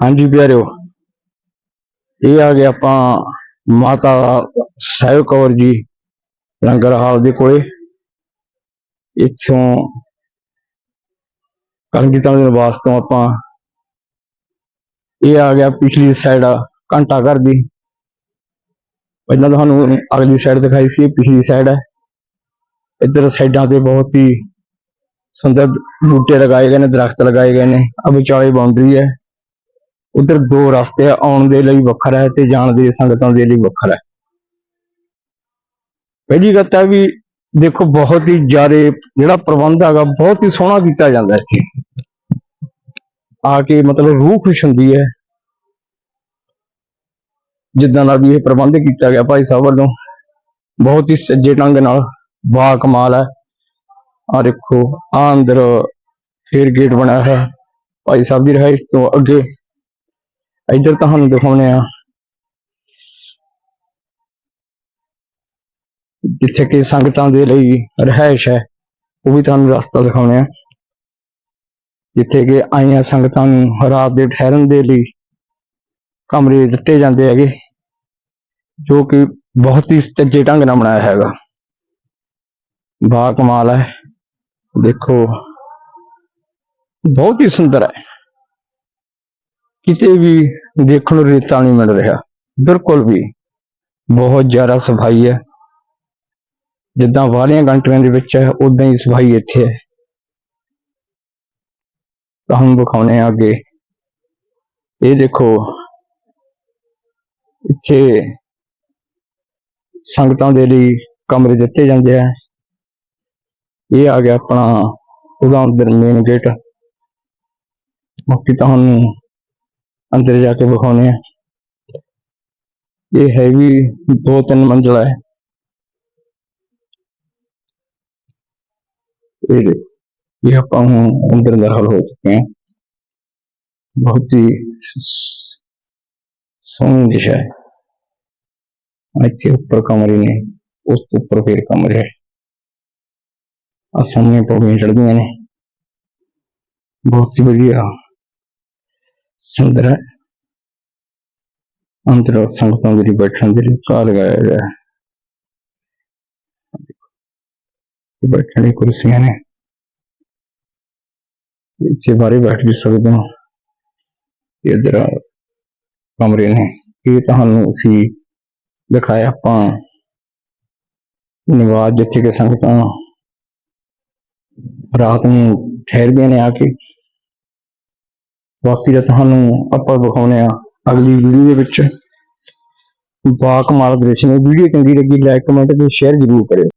ਹਾਂਜੀ ਪਿਆਰਿਓ, ਇਹ ਆ ਗਿਆ ਆਪਾਂ ਮਾਤਾ ਸਾਹਿਬ ਕੌਰ ਜੀ, ਲੰਗਰ ਹਾਲ ਦੇ ਕੋਲੇ। ਇੱਥੋਂ ਕਰਮਜੀਤਾਂ ਦੇ ਨਿਵਾਸ ਤੋਂ ਆਪਾਂ ਇਹ ਆ ਗਿਆ ਪਿਛਲੀ ਸਾਈਡ ਘੰਟਾ ਘਰ ਦੀ। ਪਹਿਲਾਂ ਤੁਹਾਨੂੰ ਅਗਲੀ ਸਾਈਡ ਦਿਖਾਈ ਸੀ, ਇਹ ਪਿਛਲੀ ਸਾਈਡ ਹੈ ਇੱਧਰ ਸਾਈਡਾਂ ਤੇ ਬਹੁਤ ਹੀ ਸੁੰਦਰ ਬੂਟੇ ਲਗਾਏ ਗਏ ਨੇ, ਦਰਖਤ ਲਗਾਏ ਗਏ ਨੇ ਆ ਵਿਚਾਲੇ ਬਾਉਂਡਰੀ ਹੈ ਉਧਰ ਦੋ ਰਸਤੇ ਆ, ਆਉਣ ਦੇ ਲਈ ਵੱਖਰਾ ਹੈ ਤੇ ਜਾਣ ਦੇ ਸੰਗਤਾਂ ਦੇ ਲਈ ਵੱਖਰਾ ਹੈ। ਪਹਿਲੀ ਗੱਲ ਤਾਂ ਵੀ ਦੇਖੋ, ਬਹੁਤ ਹੀ ਜ਼ਿਆਦਾ ਜਿਹੜਾ ਪ੍ਰਬੰਧ ਹੈਗਾ, ਬਹੁਤ ਹੀ ਸੋਹਣਾ ਕੀਤਾ ਜਾਂਦਾ ਇੱਥੇ। ਆ ਕੇ ਮਤਲਬ ਰੂਹ ਖੁਸ਼ ਹੁੰਦੀ ਹੈ। ਜਿੱਦਾਂ ਦਾ ਵੀ ਇਹ ਪ੍ਰਬੰਧ ਕੀਤਾ ਗਿਆ ਭਾਈ ਸਾਹਿਬ ਵੱਲੋਂ, ਬਹੁਤ ਹੀ ਸੱਜੇ ਢੰਗ ਨਾਲ ਬਾ ਕਮਾਲ ਹੈ। ਆ ਦੇਖੋ ਆ ਅੰਦਰ ਫੇਰ ਗੇਟ ਬਣਾਇਆ ਹੈ ਭਾਈ ਸਾਹਿਬ ਦੀ ਰਿਹਾਇਸ਼ ਤੋਂ ਅੱਗੇ ਇੱਧਰ ਤੁਹਾਨੂੰ ਦਿਖਾਉਣੇ ਆ ਜਿੱਥੇ ਕਿ ਸੰਗਤਾਂ ਦੇ ਲਈ ਰਿਹਾਇਸ਼ ਹੈ, ਉਹ ਵੀ ਤੁਹਾਨੂੰ ਰਸਤਾ ਦਿਖਾਉਣੇ ਆ ਜਿੱਥੇ ਕਿ ਆਈਆਂ ਸੰਗਤਾਂ ਨੂੰ ਰਾਤ ਦੇ ਠਹਿਰਨ ਦੇ ਲਈ ਕਮਰੇ ਦਿੱਤੇ ਜਾਂਦੇ ਹੈਗੇ, ਜੋ ਕਿ ਬਹੁਤ ਹੀ ਸੱਜੇ ਢੰਗ ਨਾਲ ਬਣਾਇਆ ਹੈਗਾ। ਬਾ ਕਮਾਲ ਹੈ। ਦੇਖੋ, ਬਹੁਤ ਹੀ ਸੁੰਦਰ ਹੈ। ਕਿਤੇ ਵੀ ਦੇਖਣ ਨੂੰ ਰੇਤਾ ਨਹੀਂ ਮਿਲ ਰਿਹਾ। ਬਿਲਕੁਲ ਵੀ। ਬਹੁਤ ਜ਼ਿਆਦਾ ਸਫ਼ਾਈ ਹੈ। ਜਿੱਦਾਂ ਵਾਲੀਆਂ ਘੰਟਿਆਂ ਦੇ ਵਿੱਚ ਹੈ ਉਦਾਂ ਹੀ ਸਫ਼ਾਈ ਇੱਥੇ ਹੈ। ਤੁਹਾਨੂੰ ਵਿਖਾਉਣੇ ਆ ਅੱਗੇ। ਇਹ ਦੇਖੋ, ਇੱਥੇ ਸੰਗਤਾਂ ਦੇ ਲਈ ਕਮਰੇ ਦਿੱਤੇ ਜਾਂਦੇ ਆ। ਇਹ ਆ ਗਿਆ ਆਪਣਾ ਉਹਦਾ ਅੰਦਰ ਮੇਨ ਗੇਟ। ਬਾਕੀ ਤੁਹਾਨੂੰ ਅੰਦਰ ਜਾ ਕੇ ਵਿਖਾਉਣੇ ਆ ਇਹ ਹੈ ਵੀ ਦੋ ਤਿੰਨ ਮੰਜ਼ਲਾ ਹੈ ਇਹ ਦੇ- ਇਹ ਆਪਾਂ ਹੁਣ ਅੰਦਰ ਦਾਖਲ ਹੋ ਚੁੱਕੇ ਹਾਂ ਬਹੁਤ ਹੀ ਸ- ਸ- ਸੋਹਣੀ ਦਿਸ਼ਾ ਹੈ ਇੱਥੇ ਉੱਪਰ ਕਮਰੇ ਨੇ ਉਸ ਤੋਂ ਉੱਪਰ ਫਿਰ ਕਮਰੇ ਹੈ ਆ ਸਾਹਮਣੇ ਪੌੜੀਆਂ ਚੜ੍ਹਦੀਆਂ ਨੇ ਬਹੁਤ ਹੀ ਵਧੀਆ ਸੁੰਦਰ ਹੈ। ਅੰਦਰ ਸੰਗਤਾਂ ਦੇ ਲਈ ਬੈਠਣ ਦੇ ਲਈ ਘਾਹ ਲਗਾਇਆ ਗਿਆ ਹੈ। ਬੈਠਣ ਲਈ ਕੁਰਸੀਆਂ ਨੇ। ਇੱਥੇ ਬਾਰੇ ਬੈਠ ਵੀ ਸਕਦੇ ਹੋ। ਤੇ ਇੱਧਰ ਕਮਰੇ ਨੇ। ਇਹ ਤੁਹਾਨੂੰ ਅਸੀਂ ਦਿਖਾਇਆ ਆਪਾਂ ਨਿਵਾਜ਼ ਜਿੱਥੇ ਕਿ ਸੰਗਤਾਂ ਰਾਤ ਨੂੰ ਠਹਿਰਦੀਆਂ ਨੇ ਆ ਕੇ। ਬਾਕੀ ਦਾ ਤੁਹਾਨੂੰ ਆਪਾਂ ਵਿਖਾਉਣੇ ਆ ਅਗਲੀ ਵੀਡੀਓ ਦੇ ਵਿੱਚ। ਬਾ ਕਮਾਲ ਦ੍ਰਿਸ਼ ਨੇ ਵੀਡੀਓ ਚੰਗੀ ਲੱਗੀ ਲਾਈਕ ਕਮੈਂਟ ਤੇ ਸ਼ੇਅਰ ਜ਼ਰੂਰ ਕਰਿਓ।